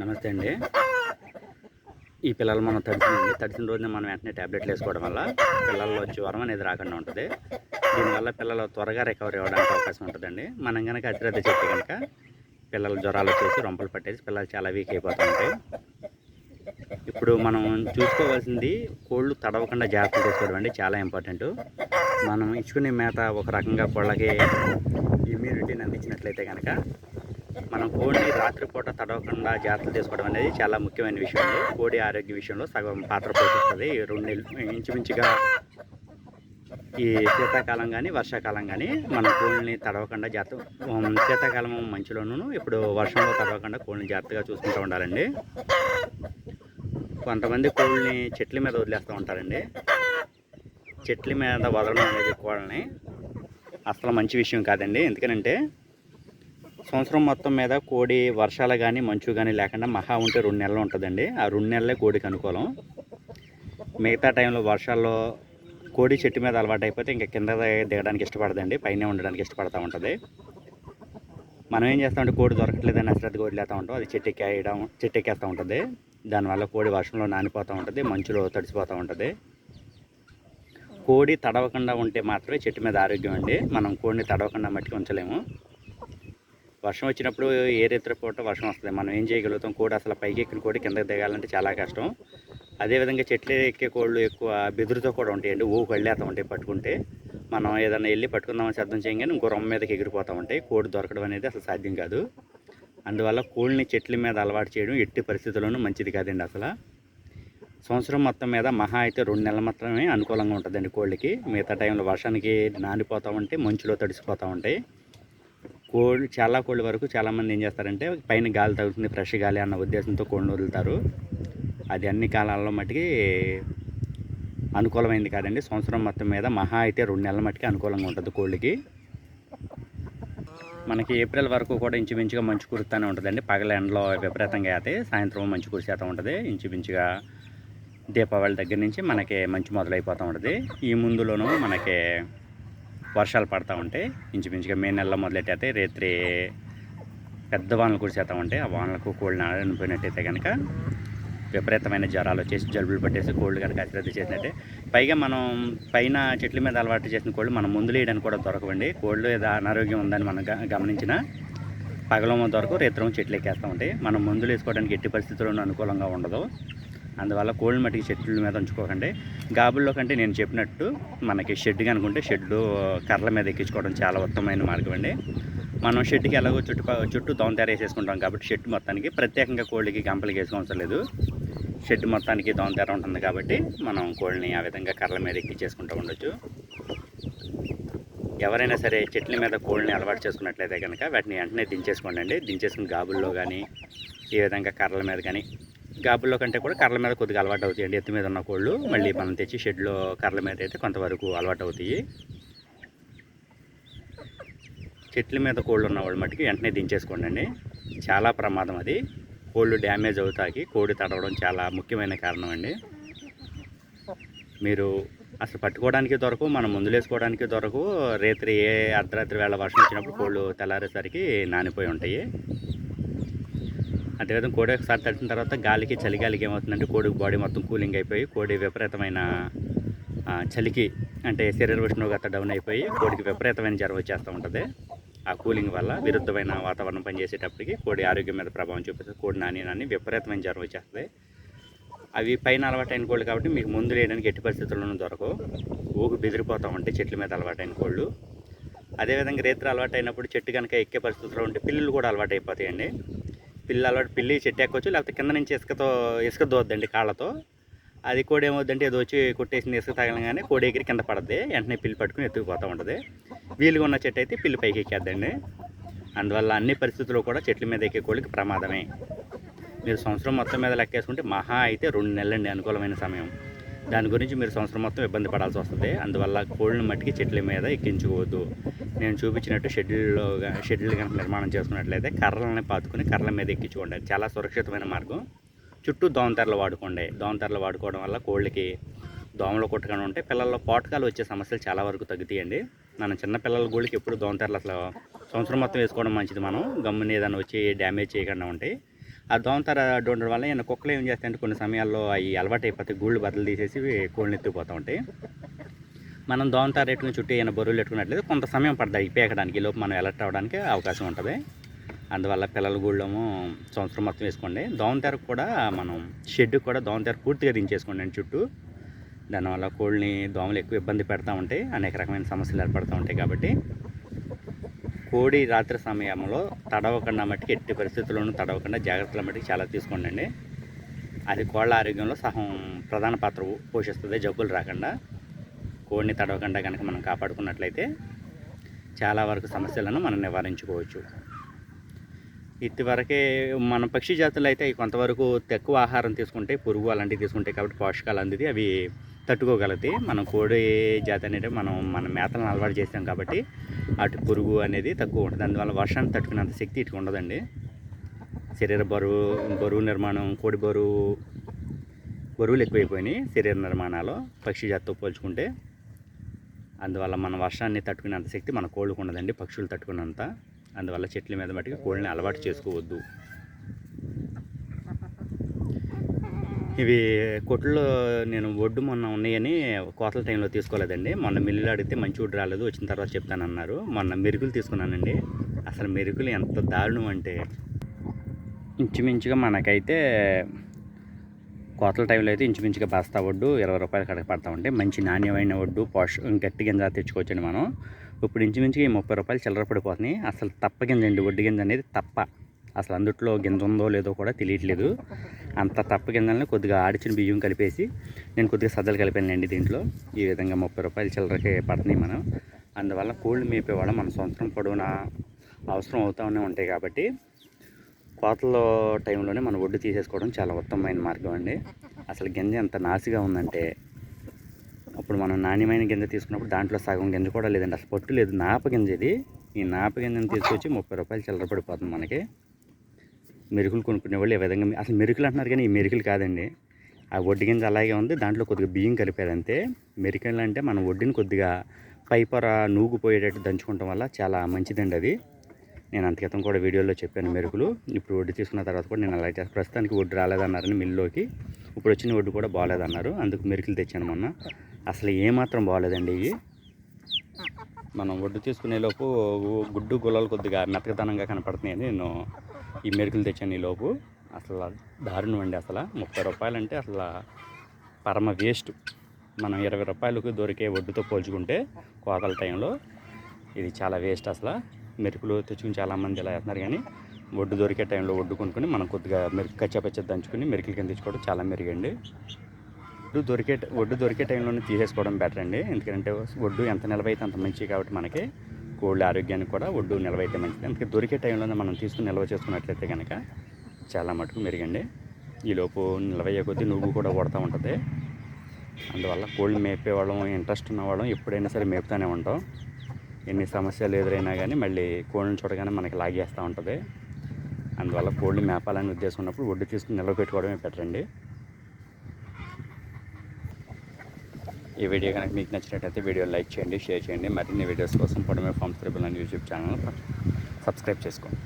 నమస్తే అండి. ఈ పిల్లలు మనం తడిసింది తడిసిన రోజున మనం వెంటనే ట్యాబ్లెట్లు వేసుకోవడం వల్ల పిల్లల్లో వచ్చి వరం అనేది రాకుండా ఉంటుంది. దీనివల్ల పిల్లలు త్వరగా రికవరీ అవ్వడానికి అవకాశం ఉంటుందండి. మనం కనుక అశ్రద్ధ చెప్తే కనుక పిల్లలు జ్వరాలు వచ్చేసి రొంపలు పట్టేసి పిల్లలు చాలా వీక్ అయిపోతూ ఉంటాయి. ఇప్పుడు మనం చూసుకోవాల్సింది కోళ్ళు తడవకుండా జాగ్రత్త తీసుకోవడం అండి చాలా ఇంపార్టెంట్. మనం ఇచ్చుకునే మేత ఒక రకంగా కోళ్ళకి ఇమ్యూనిటీని అందించినట్లయితే కనుక మనం కోడిని రాత్రిపూట తడవకుండా జాగ్రత్తలు తీసుకోవడం అనేది చాలా ముఖ్యమైన విషయం. కోడి ఆరోగ్య విషయంలో సగం పాత్ర పోషిస్తుంది. రెండు ఇంచుమించుగా ఈ శీతాకాలం కానీ వర్షాకాలం కానీ మన కోళ్ళని తడవకుండా జాగ్రత్త శీతాకాలం మంచులోనూ ఇప్పుడు వర్షంలో తడవకుండా కోళ్ళని జాగ్రత్తగా చూసుకుంటూ ఉండాలండి. కొంతమంది కోళ్ళని చెట్ల మీద వదిలేస్తూ ఉంటారండి. చెట్ల మీద వదలడం అనేది కోళ్ళని అసలు మంచి విషయం కాదండి. ఎందుకనంటే సంవత్సరం మొత్తం మీద కోడి వర్షాలు కానీ మంచు కానీ లేకుండా మహా ఉంటే రెండు నెలలు ఉంటుందండి. ఆ రెండు నెలలే కోడికి అనుకూలం. మిగతా టైంలో వర్షాల్లో కోడి చెట్టు మీద అలవాటు అయిపోతే ఇంకా కింద దిగడానికి ఇష్టపడదండి. పైన ఉండడానికి ఇష్టపడతా ఉంటుంది. మనం ఏం చేస్తామంటే కోడి దొరకట్లేదని అశ్రద్ధగా వదిలేస్తూ ఉంటాం. అది చెట్టు ఎక్కేయడం చెట్టు ఎక్కేస్తూ ఉంటుంది. దానివల్ల కోడి వర్షంలో నానిపోతూ ఉంటుంది మంచులో తడిసిపోతూ ఉంటుంది. కోడి తడవకుండా ఉంటే మాత్రమే చెట్టు మీద ఆరోగ్యం అండి. మనం కోడిని తడవకుండా మట్టి ఉంచలేము. వర్షం వచ్చినప్పుడు ఏ రీతిలో పూట వర్షం వస్తుంది. మనం ఏం చేయగలుగుతాం? కోడి అసలు పైకి ఎక్కిన కోడి కిందకి దిగాలంటే చాలా కష్టం. అదేవిధంగా చెట్లు ఎక్కే కోళ్ళు ఎక్కువ బెదురుతో కూడా ఉంటాయండి. ఊకు వెళ్ళేస్తూ ఉంటాయి పట్టుకుంటే. మనం ఏదైనా వెళ్ళి పట్టుకుందామని శబ్దం చేయగానే ఇంకో రొమ్మ మీదకి ఎగిరిపోతూ ఉంటాయి. కోడి దొరకడం అనేది అసలు సాధ్యం కాదు. అందువల్ల కోళ్ళని చెట్ల మీద అలవాటు చేయడం ఎట్టి పరిస్థితుల్లోనూ మంచిది కాదండి అసలు. సంవత్సరం మొత్తం మీద మహా అయితే రెండు నెలలు మాత్రమే అనుకూలంగా ఉంటుందండి కోళ్ళకి. మిగతా టైంలో వర్షానికి నానిపోతూ ఉంటే మంచులో తడిసిపోతూ ఉంటాయి. కోళ్ళు చాలా కోళ్ళ వరకు చాలామంది ఏం చేస్తారంటే పైన గాలి తగులుతుంది ఫ్రెష్ గాలి అన్న ఉద్దేశంతో కోళ్ళు వదులుతారు. అది అన్ని కాలాల్లో మట్టుకి అనుకూలమైంది కాదండి. సంవత్సరం మొత్తం మీద మహా అయితే రెండు నెలల మట్టుకి అనుకూలంగా ఉంటుంది కోళ్ళకి మనకి ఏప్రిల్ వరకు కూడా ఇంచుమించుగా మంచు కురుస్తూనే ఉంటుందండి. పగల ఎండలో విపరీతంగా అయితే సాయంత్రం మంచు కురిసేస్తూ ఉంటుంది. ఇంచుమించుగా దీపావళి దగ్గర నుంచి మనకి మంచు మొదలైపోతూ ఉంటుంది. ఈ ముందులోనూ మనకి వర్షాలు పడతా ఉంటాయి ఇంచుమించుగా మే నెలలో మొదలెట్టయితే రేత్రి పెద్ద వానలు కురిసేస్తూ ఉంటాయి ఆ వానలకు కోళ్ళు నాడనిపోయినట్టయితే కనుక విపరీతమైన జ్వరాలు వచ్చేసి జలుబులు పట్టేసి కోళ్ళు కనుక అశ్రద్ధ చేసినట్టే. పైగా మనం పైన చెట్ల మీద అలవాటు చేసిన కోళ్ళు మనం ముందులు వేయడానికి కూడా దొరకవండి. కోళ్ళు ఏదో అనారోగ్యం ఉందని మనం గమనించిన పగలమో దొరకు రేత్రం చెట్లు ఎక్కేస్తూ ఉంటాయి. మనం మందులు వేసుకోవడానికి ఎట్టి పరిస్థితుల్లోనూ అనుకూలంగా ఉండదు. అందువల్ల కోళ్ళు మట్టికి చెట్ల మీద ఉంచుకోకండి. గాబుల్లో కంటే నేను చెప్పినట్టు మనకి షెడ్ కనుకుంటే షెడ్డు కర్రల మీద ఎక్కించుకోవడం చాలా ఉత్తమమైన మార్గం అండి. మనం షెడ్కి ఎలాగో చుట్టూ చుట్టూ దోమ తయారు వేసేసుకుంటాం కాబట్టి షెడ్ మొత్తానికి ప్రత్యేకంగా కోళ్ళకి గంపలకి వేసుకోవడం లేదు. షెడ్ మొత్తానికి దోమ తయారు ఉంటుంది కాబట్టి మనం కోళ్ళని ఆ విధంగా కర్రల మీద ఎక్కించేసుకుంటూ ఉండొచ్చు. ఎవరైనా సరే చెట్ల మీద కోళ్ళని అలవాటు చేసుకున్నట్లయితే కనుక వాటిని వెంటనే దించేసుకోండి అండి. దించేసుకుని గాబుల్లో కానీ ఈ విధంగా కర్రల మీద కానీ గాబుల్లో కంటే కూడా కర్రల మీద కొద్దిగా అలవాటు అవుతాయండి. ఎత్తు మీద ఉన్న కోళ్ళు మళ్ళీ మనం తెచ్చి షెడ్లో కర్రల మీద అయితే కొంతవరకు అలవాటు అవుతాయి. చెట్ల మీద కోళ్ళు ఉన్న వాళ్ళు మట్టుకి వెంటనే దించేసుకోండి అండి చాలా ప్రమాదం అది. కోళ్ళు డ్యామేజ్ అవుతాకి కోడి తడవడం చాలా ముఖ్యమైన కారణం అండి. మీరు అసలు పట్టుకోవడానికి దొరకు మనం ముందులేసుకోవడానికి దొరకు రేత్రి ఏ అర్ధరాత్రి వేళ వర్షం వచ్చినప్పుడు కోళ్ళు తెల్లారేసరికి నానిపోయి ఉంటాయి. అదేవిధంగా కోడి ఒకసారి తడిసిన తర్వాత గాలికి చలిగాలికి ఏమవుతుందంటే కోడి బాడీ మొత్తం కూలింగ్ అయిపోయి కోడి విపరీతమైన చలికి అంటే శరీర ఉష్ణోగ్రత డౌన్ అయిపోయి కోడికి విపరీతమైన జ్వరం వచ్చేస్తూ ఉంటుంది. ఆ కూలింగ్ వల్ల విరుద్ధమైన వాతావరణం పనిచేసేటప్పటికి కోడి ఆరోగ్యం మీద ప్రభావం చూపిస్తుంది. కోడి నాని నాని విపరీతమైన జ్వరం వచ్చేస్తుంది. అవి పైన అలవాటైన కోళ్ళు కాబట్టి మీకు ముందు వేయడానికి ఎట్టి పరిస్థితుల్లోనూ దొరకవు. ఊగు బెదిరిపోతూ ఉంటాయి చెట్ల మీద అలవాటైన కోళ్ళు. అదేవిధంగా రేత్రి అలవాటైనప్పుడు చెట్టు కనుక ఎక్కే పరిస్థితుల్లో ఉంటే పిల్లులు కూడా అలవాటు అయిపోతాయండి పిల్లి అలవాటు పిల్లి చెట్టు ఎక్కొచ్చు లేకపోతే కింద నుంచి ఇసుకతో ఇసుక దోద్దండి కాళ్ళతో. అది కోడి ఏమవుద్దంటే ఏదో వచ్చి కొట్టేసింది ఇసుక తగలగానే కోడి ఎగిరి కింద పడద్ది వెంటనే పిల్లి పట్టుకుని ఎత్తుకుపోతూ ఉంటుంది. వీలుగా ఉన్న చెట్టు అయితే పిల్లి పైకి ఎక్కేద్దండి. అందువల్ల అన్ని పరిస్థితుల్లో కూడా చెట్ల మీద ఎక్కే కోళ్ళకి ప్రమాదమే. మీరు సంవత్సరం మొత్తం మీద లెక్కేసుకుంటే మహా అయితే రెండు నెలలండి అనుకూలమైన సమయం. దాని గురించి మీరు సంవత్సరం మొత్తం ఇబ్బంది పడాల్సి వస్తుంది. అందువల్ల కోళ్ళని మట్టికి చెట్ల మీద ఎక్కించుకోవద్దు. నేను చూపించినట్టు షెడ్యూల్లో షెడ్యూల్ కనుక నిర్మాణం చేసుకున్నట్లయితే కర్రలని పాతుకుని కర్రల మీద ఎక్కించుకోండి. చాలా సురక్షితమైన మార్గం. చుట్టూ దోమతెరలు వాడుకోండి. దోమతెరలు వాడుకోవడం వల్ల కోళ్ళకి దోమలు కొట్టకుండా ఉంటే పిల్లల్లో పోటకాలు వచ్చే సమస్యలు చాలా వరకు తగ్గుతాయండి. మనం చిన్న పిల్లల గోళ్ళకి ఎప్పుడు దోమతెరలు అసలు సంవత్సరం మొత్తం వేసుకోవడం మంచిది మనం. గమ్మున ఏదైనా వచ్చి డ్యామేజ్ చేయకుండా ఉంటాయి ఆ దోమతర అడ్డు ఉండడం వల్ల ఈయన కుక్కలు ఏం చేస్తాయంటే కొన్ని సమయాల్లో అవి అలవాటు అయిపోతాయి గూళ్ళు బదులు తీసేసి కోళ్ళని ఎత్తుకుపోతూ ఉంటాయి. మనం దోమతార ఎట్టుకుని చుట్టూ ఈయన బరువులు ఎట్టుకున్నట్లయితే కొంత సమయం పడుతుంది పేకడానికి. లోపు మనం ఎలర్ట్ అవ్వడానికి అవకాశం ఉంటుంది. అందువల్ల పిల్లల గూళ్ళము సంవత్సరం మొత్తం వేసుకోండి. దోమతెరకు కూడా మనం షెడ్ కూడా దోమతెర పూర్తిగా దించేసుకోండి అండి చుట్టూ. దానివల్ల కోళ్ళని దోమలు ఎక్కువ ఇబ్బంది పెడతా ఉంటాయి. అనేక రకమైన సమస్యలు ఏర్పడుతూ ఉంటాయి కాబట్టి కోడి రాత్రి సమయంలో తడవకుండా మట్టుకు ఎట్టి పరిస్థితుల్లోనూ తడవకుండా జాగ్రత్తల మట్టుకు చాలా తీసుకోండి అది కోళ్ళ ఆరోగ్యంలో సహం ప్రధాన పాత్ర పోషిస్తుంది జబ్బులు రాకుండా. కోడిని తడవకుండా కనుక మనం కాపాడుకున్నట్లయితే చాలా వరకు సమస్యలను మనం నివారించుకోవచ్చు. ఇదివరకే మన పక్షి జాతులు అయితే కొంతవరకు తక్కువ ఆహారం తీసుకుంటే పురుగు అలాంటివి తీసుకుంటాయి కాబట్టి పోషకాలు అందిది అవి తట్టుకోగలుగుతాయి మనం కోడి జాతి అనేది మనం మన మేతలను అలవాటు చేసాం కాబట్టి అటు పురుగు అనేది తక్కువ ఉంటుంది. అందువల్ల వర్షాన్ని తట్టుకునేంత శక్తి ఇటు ఉండదండి. శరీర బరువు బరువు నిర్మాణం కోడి బరువు బరువులు ఎక్కువైపోయినాయి శరీర నిర్మాణాలు పక్షి జాతితో పోల్చుకుంటే. అందువల్ల మన వర్షాన్ని తట్టుకునేంత శక్తి మన కోళ్ళకు ఉండదండి పక్షులు తట్టుకున్నంత అందువల్ల చెట్ల మీద మట్టుకు కోళ్ళని అలవాటు చేసుకోవద్దు. ఇవి కొట్లో నేను ఒడ్డు మొన్న ఉన్నాయని కోతల టైంలో తీసుకోలేదండి. మొన్న మిల్లులు అడిగితే మంచి ఒడ్డు రాలేదు వచ్చిన తర్వాత చెప్తానన్నారు. మొన్న మెరుగులు తీసుకున్నానండి. అసలు మెరుగులు ఎంత దారుణం అంటే ఇంచుమించుగా మనకైతే కోతల టైంలో అయితే ఇంచుమించుగా బస్తా ఒడ్డు ఇరవై రూపాయలు కడక పడతా ఉంటే మంచి నాణ్యమైన ఒడ్డు పోష గట్టి గింజ తెచ్చుకోవచ్చండి మనం. ఇప్పుడు ఇంచుమించుగా ఈ ముప్పై రూపాయలు చిల్లర పడిపోతున్నాయి. అసలు తప్ప గింజ అండి ఒడ్డు గింజ అనేది తప్ప. అసలు అందుట్లో గింజ ఉందో లేదో కూడా తెలియట్లేదు. అంత తప్ప గింజలను కొద్దిగా ఆడిచిన బియ్యం కలిపేసి నేను కొద్దిగా సజ్జలు కలిపానండి దీంట్లో. ఈ విధంగా ముప్పై రూపాయలు చిల్లరకి పడుతున్నాయి మనం. అందువల్ల కోళ్ళు మేపేవాళ్ళం. మన సంవత్సరం పొడవునా అవసరం అవుతూనే ఉంటాయి కాబట్టి కోతల టైంలోనే మనం ఒడ్డు తీసేసుకోవడం చాలా ఉత్తమమైన మార్గం అండి. అసలు గింజ ఎంత నాసిగా ఉందంటే అప్పుడు మనం నాణ్యమైన గింజ తీసుకున్నప్పుడు దాంట్లో సగం గింజ కూడా లేదండి. అసలు పొట్టు లేదు. నాప గింజ ఇది. ఈ నాప గింజను తీసుకొచ్చి ముప్పై రూపాయలు చిల్లర పడిపోతుంది మనకి. మెరుకులు కొనుక్కునే వాళ్ళు ఈ విధంగా అసలు మెరుకులు అంటున్నారు కానీ ఈ మెరుకులు కాదండి. ఆ వడ్డీ గింజ అలాగే ఉంది. దాంట్లో కొద్దిగా బియ్యం కలిపారు అంతే. అంటే మనం వడ్డీని కొద్దిగా పైపొర నూగుపోయేటట్టు దంచుకోవటం వల్ల చాలా మంచిదండి అది. నేను అంత క్రితం కూడా వీడియోలో చెప్పాను మెరుకులు. ఇప్పుడు వడ్డీ తీసుకున్న తర్వాత కూడా నేను అలా చేస్తాను ప్రస్తుతానికి వడ్డీ రాలేదన్నారని మిల్లులోకి ఇప్పుడు వచ్చిన వడ్డీ కూడా బాగాలేదన్నారు. అందుకు మెరుకులు తెచ్చాను మొన్న. అసలు ఏమాత్రం బాగాలేదండి ఇవి. మనం వడ్డు తీసుకునే లోపు గుడ్డు గుల్లలు కొద్దిగా మెత్తకదనంగా కనపడుతున్నాయి. నేను ఈ మెరుకులు తెచ్చాను ఈలోపు లోపు. అసలు దారుణం అండి అసలు. ముప్పై రూపాయలు అంటే అసలు పరమ వేస్ట్. మనం ఇరవై రూపాయలకు దొరికే వడ్డుతో పోల్చుకుంటే కోతల టైంలో ఇది చాలా వేస్ట్ అసలు. మెరుకులు తెచ్చుకుని చాలామంది ఇలా వేస్తున్నారు కానీ ఒడ్డు దొరికే టైంలో ఒడ్డు కొనుక్కొని మనం కొద్దిగా మెరుకు కచ్చపచ్చ దంచుకొని మెరుకులు కింద తెచ్చుకోవడం చాలా మెరుగండి. ఒడ్డు దొరికే ఒడ్డు దొరికే టైంలోనే తీసేసుకోవడం బెటర్ అండి. ఎందుకంటే ఒడ్డు ఎంత నిలవైతే అంత మంచిది కాబట్టి మనకి కోళ్ళ ఆరోగ్యానికి కూడా ఒడ్డు నిలవైతే మంచిది. అందుకే దొరికే టైంలోనే మనం తీసుకుని నిల్వ చేసుకున్నట్లయితే కనుక చాలా మటుకు మెరుగండి. ఈలోపు నిలవయ్యే కొద్దీ నువ్వు కూడా కొడతా ఉంటుంది. అందువల్ల కోళ్ళు మేపేవాళ్ళం ఇంట్రెస్ట్ ఉన్నవాళ్ళం ఎప్పుడైనా సరే మేపుతూనే ఉంటాం. ఎన్ని సమస్యలు ఎదురైనా కానీ మళ్ళీ కోళ్ళని చూడగానే మనకి లాగేస్తూ ఉంటుంది. అందువల్ల కోళ్ళు మేపాలని ఉద్దేశం ఉన్నప్పుడు ఒడ్డు తీసుకుని నిల్వ పెట్టుకోవడమే బెటర్ అండి. ఈ వీడియో కనుక మీకు నచ్చినట్టయితే వీడియో లైక్ చేయండి షేర్ చేయండి. మరిన్ని వీడియోస్ కోసం పొడమే ఫార్మ్స్ ట్రిబుల్ అని యూట్యూబ్ ఛానల్ సబ్స్క్రైబ్ చేసుకోండి.